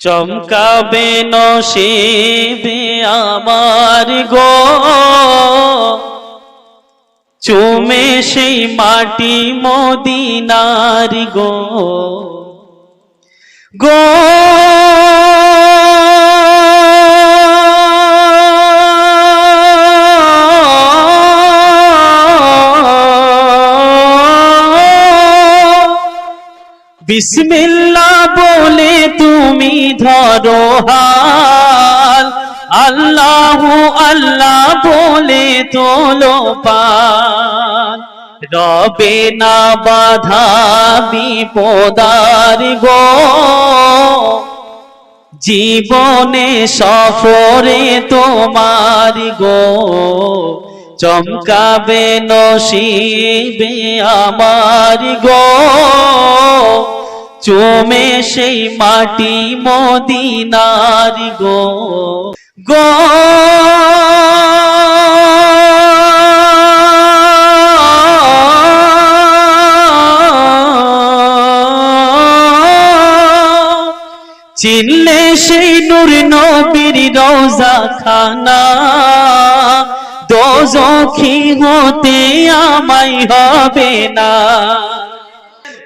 চমকাবে নসিবে আমার গো। চুমে সেই মাটি মদিনার গো। গো বিসমিল্লা বলে তুমি ধরো হাল। আল্লাহু আল্লাহ বলে তোলো পাল। রবে না বাধা বিপদার গো। জীবনে সফরে তোমার গো। চমকাবে নসিবে আমার গো। চুমে সেই মাটি মদিনার গো। গো। চিনলে সেই নূর নবীর রোজা খানা দোজখি হতে আমায় হবে না।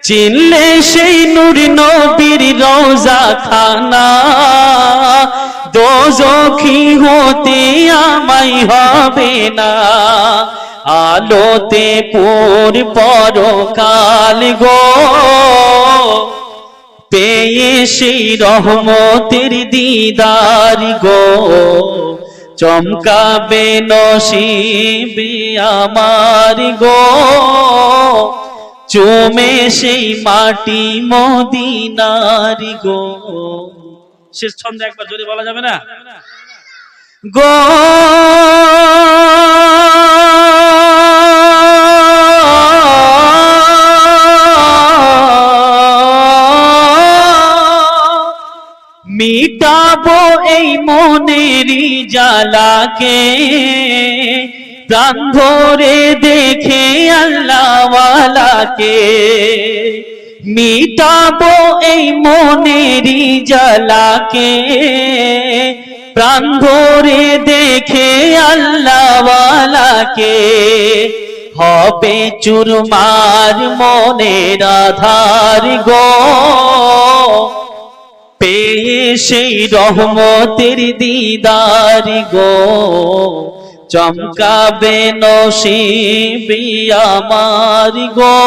চিনলে সেই নূর নবীর রোজা খানা। দোজখি হতে আমাই হবে না। আলোতে পুর পরকাল গো। পেয়ে সেই রহমতের দিদার গো। চমকাবে নসিবে আমার গো। চুমে সেই মাটি মদিনারি গো। শেষ ছন্দ একবার জোরে বলা যাবে না? গো। মিটাবো এই মনেরই জ্বালাকে প্রাণ ভরে দেখে আল্লাহওয়ালাকে মিটাবো এই মনেরই জ্বালাকে। প্রাণ ভরে দেখে আল্লাহওয়ালাকে হবে চুরমার মনের আধার গো। পেয়ে সেই রহমতের দিদার গো। চমকাবে নসিবি আমার গো।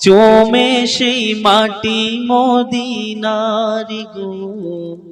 চোমে সেই মাটি মদিনারি গো।